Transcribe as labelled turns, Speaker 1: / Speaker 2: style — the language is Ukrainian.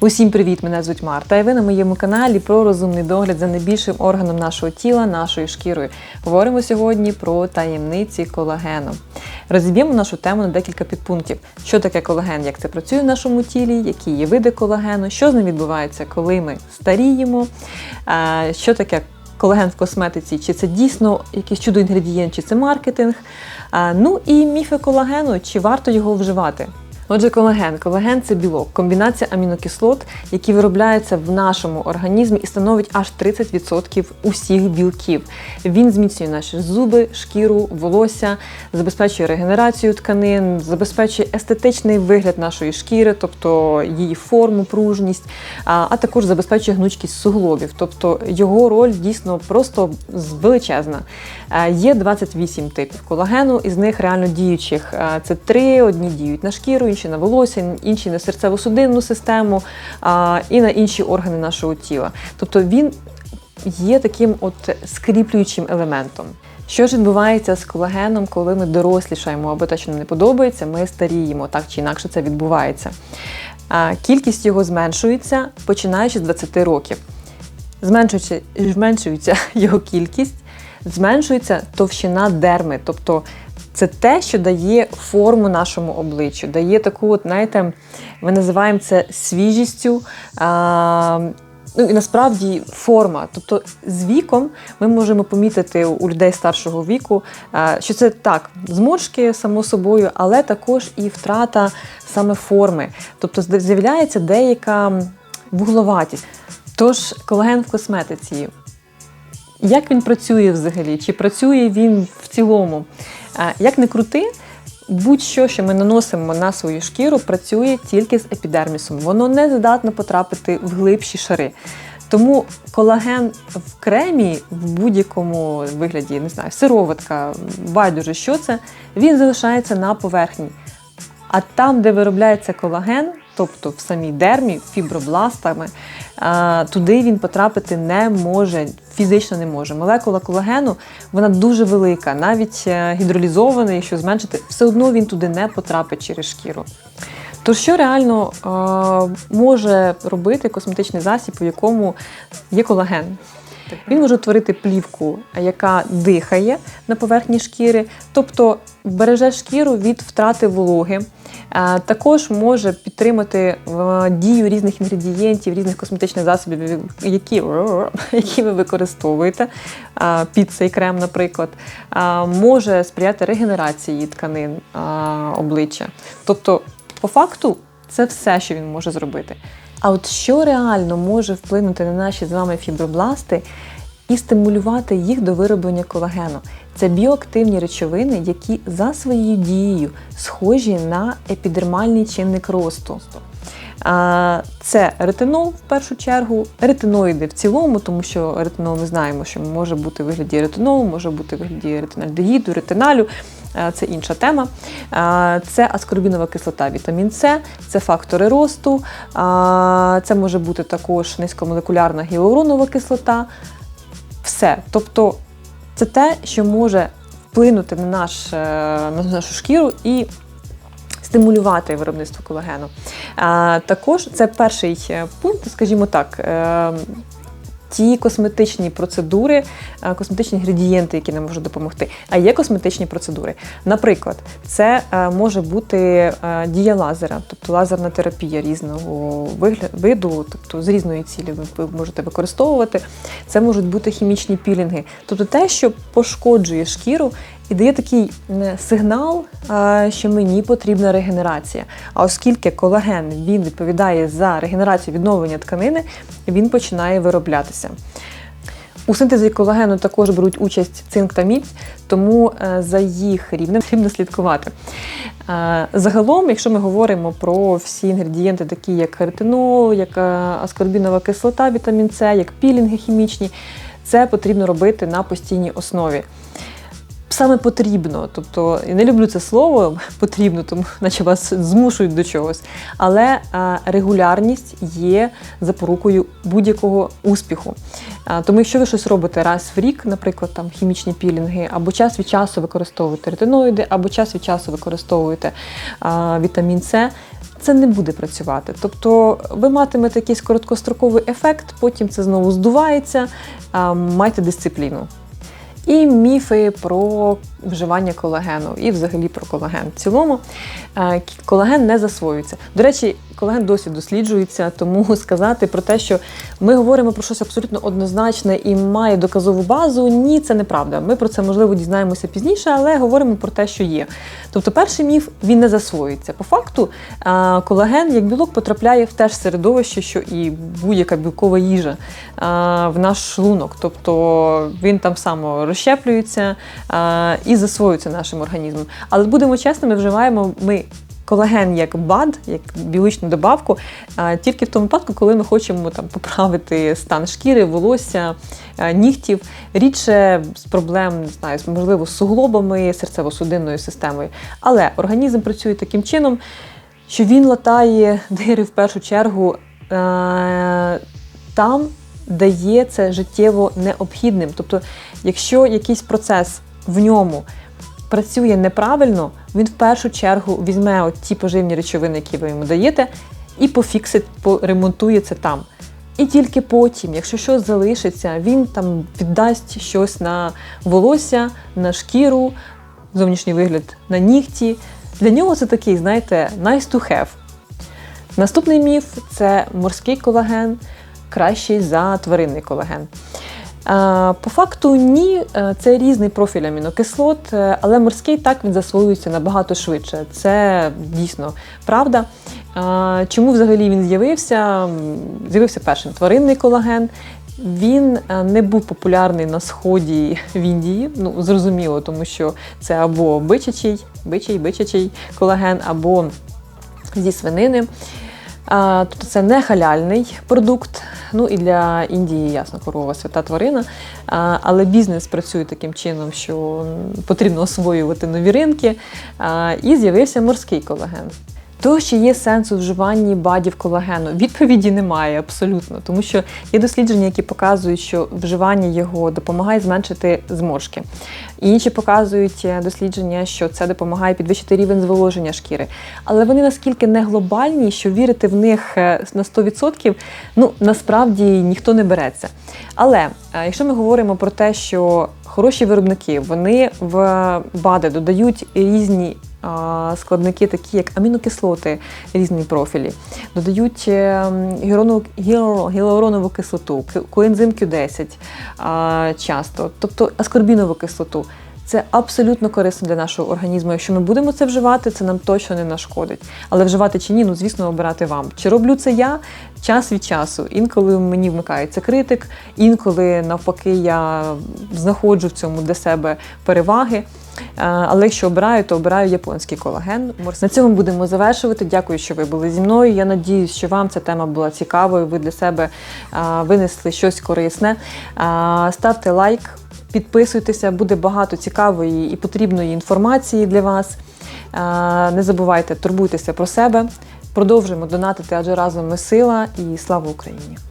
Speaker 1: Усім привіт! Мене звуть Марта. І ви на моєму каналі про розумний догляд за найбільшим органом нашого тіла, нашою шкірою. Говоримо сьогодні про таємниці колагену. Розіб'ємо нашу тему на декілька підпунктів: що таке колаген, як це працює в нашому тілі, які є види колагену, що з ним відбувається, коли ми старіємо, що таке. Колаген в косметиці, чи це дійсно якийсь чудо-інгредієнт, чи це маркетинг. Ну і міфи колагену, чи варто його вживати. Отже, колаген. Колаген це білок, комбінація амінокислот, які виробляються в нашому організмі і становить аж 30% усіх білків. Він зміцнює наші зуби, шкіру, волосся, забезпечує регенерацію тканин, забезпечує естетичний вигляд нашої шкіри, тобто її форму, пружність, а також забезпечує гнучкість суглобів. Тобто його роль дійсно просто величезна. Е, Є 28 типів колагену, із них реально діючих. Е, Це три, одні діють на шкіру, інші на волосся, інші на серцево-судинну систему а, і на інші органи нашого тіла. Тобто він є таким от скріплюючим елементом. Що ж відбувається з колагеном, коли ми дорослішаємо або те, що нам не подобається, ми старіємо, так чи інакше це відбувається. Кількість його зменшується починаючи з 20 років. Зменшується його кількість, зменшується товщина дерми, тобто це те, що дає форму нашому обличчю, дає таку, от, знаєте, ми називаємо це свіжістю. А, Ну і насправді форма. Тобто з віком ми можемо помітити у людей старшого віку, що це так, зморшки, само собою, але також і втрата саме форми. Тобто з'являється деяка вугловатість. Тож колаген в косметиці. Як він працює взагалі? Чи працює він в цілому? Як не крути, будь-що, що ми наносимо на свою шкіру, працює тільки з епідермісом. Воно не здатно потрапити в глибші шари. Тому колаген в кремі в будь-якому вигляді, не знаю, сироватка, байдуже, що це, він залишається на поверхні. А там, де виробляється колаген, тобто в самій дермі, фібробластами, туди він потрапити не може, фізично не може. Молекула колагену вона дуже велика, навіть гідролізований, гідролізована, якщо зменшити, все одно він туди не потрапить через шкіру. То що реально е, може робити косметичний засіб, у якому є колаген? Він може утворити плівку, яка дихає на поверхні шкіри, тобто береже шкіру від втрати вологи. Також може підтримати дію різних інгредієнтів, різних косметичних засобів, які які ви використовуєте, під цей крем, наприклад, може сприяти регенерації тканин обличчя. Тобто, по факту, це все, що він може зробити. А от що реально може вплинути на наші з вами фібробласти і стимулювати їх до вироблення колагену? Це біоактивні речовини, які за своєю дією схожі на епідермальний чинник росту. Це ретинол в першу чергу, ретиноїди в цілому, тому що ретинол ми знаємо, що може бути в вигляді ретинолу, може бути в вигляді ретинальдегіду, ретиналю. Це інша тема. Це аскорбінова кислота, вітамін С, це фактори росту, це може бути також низькомолекулярна гіалуронова кислота. Все. Тобто це те, що може вплинути на, наш, е, на нашу шкіру і стимулювати виробництво колагену. Також це перший е, пункт, скажімо так. Е, ті косметичні процедури, косметичні інгредієнти, які нам можуть допомогти. А є косметичні процедури. Наприклад, це може бути дія лазера, тобто лазерна терапія різного виду, тобто з різної цілі ви можете використовувати. Це можуть бути хімічні пілінги, тобто те, що пошкоджує шкіру і дає такий сигнал, що мені потрібна регенерація. А оскільки колаген він відповідає за регенерацію відновлення тканини, він починає вироблятися. У синтезі колагену також беруть участь цинк та мідь, тому е, за їх рівнем потрібно слідкувати. Е, загалом, якщо ми говоримо про всі інгредієнти, такі як ретинол, як е, аскорбінова кислота, вітамін С, як пілінги хімічні, це потрібно робити на постійній основі саме потрібно. Тобто я не люблю це слово потрібно, тому наче вас змушують до чогось. Але а, регулярність є запорукою будь-якого успіху. А, тому, якщо ви щось робите раз в рік, наприклад, там хімічні пілінги, або час від часу використовуєте ретиноїди, або час від часу використовуєте а, вітамін С. це не буде працювати. Тобто ви матимете якийсь короткостроковий ефект, потім це знову здувається, а, майте дисципліну. І міфи про вживання колагену, і взагалі про колаген. В цілому е, колаген не засвоюється. До речі, колаген досі досліджується, тому сказати про те, що ми говоримо про щось абсолютно однозначне і має доказову базу, ні, це неправда. Ми про це можливо дізнаємося пізніше, але говоримо про те, що є. Тобто, перший міф він не засвоюється. По факту, колаген як білок потрапляє в те ж середовище, що і будь-яка білкова їжа в наш шлунок. Тобто він там само розщеплюється і засвоюється нашим організмом. Але будемо чесними, вживаємо ми. Колаген як БАД, як біологічну добавку, тільки в тому випадку, коли ми хочемо там поправити стан шкіри, волосся, нігтів, рідше з проблем, не знаю, можливо, з суглобами, серцево-судинною системою. Але організм працює таким чином, що він латає дири в першу чергу там, де є це життєво необхідним. Тобто, якщо якийсь процес в ньому працює неправильно, він в першу чергу візьме от ті поживні речовини, які ви йому даєте, і пофіксить, поремонтує це там. І тільки потім, якщо щось залишиться, він там віддасть щось на волосся, на шкіру, зовнішній вигляд, на нігті. Для нього це такий, знаєте, nice to have. Наступний міф це морський колаген, кращий за тваринний колаген. По факту ні, е, це різний профіль амінокислот, е, але морський так він засвоюється набагато швидше. Це дійсно правда. Чому взагалі він з'явився? З'явився першим тваринний колаген. Він е, не був популярний на сході в Індії. Ну зрозуміло, тому що це або бичачий, бичий, бичачий колаген, або зі свинини. Тобто це не халяльний продукт. Ну і для Індії, ясно, корова свята тварина. Але бізнес працює таким чином, що потрібно освоювати нові ринки. І з'явився морський колаген. То, чи є сенс у вживанні бадів колагену? Відповіді немає абсолютно, тому що є дослідження, які показують, що вживання його допомагає зменшити зморшки. Інші показують е, дослідження, що це допомагає підвищити рівень зволоження шкіри. Але вони наскільки не глобальні, що вірити в них е, на 100%, ну насправді ніхто не береться. Але е, якщо ми говоримо про те, що хороші виробники вони в БАДи додають різні складники, такі як амінокислоти, різні профілі, додають е, гіалуронову кислоту, коензим Q10 часто, тобто аскорбінову кислоту. Це абсолютно корисно для нашого організму. Якщо ми будемо це вживати, це нам точно не нашкодить. Але вживати чи ні, ну звісно, обирати вам. Чи роблю це я час від часу? Інколи мені вмикається критик, інколи навпаки я знаходжу в цьому для себе переваги. Але якщо обираю, то обираю японський колаген. На цьому будемо завершувати. Дякую, що ви були зі мною. Я надіюсь, що вам ця тема була цікавою. Ви для себе винесли щось корисне. Ставте лайк. Підписуйтеся, буде багато цікавої і потрібної інформації для вас. Не забувайте, турбуйтеся про себе. Продовжуємо донатити, адже разом ми сила і слава Україні!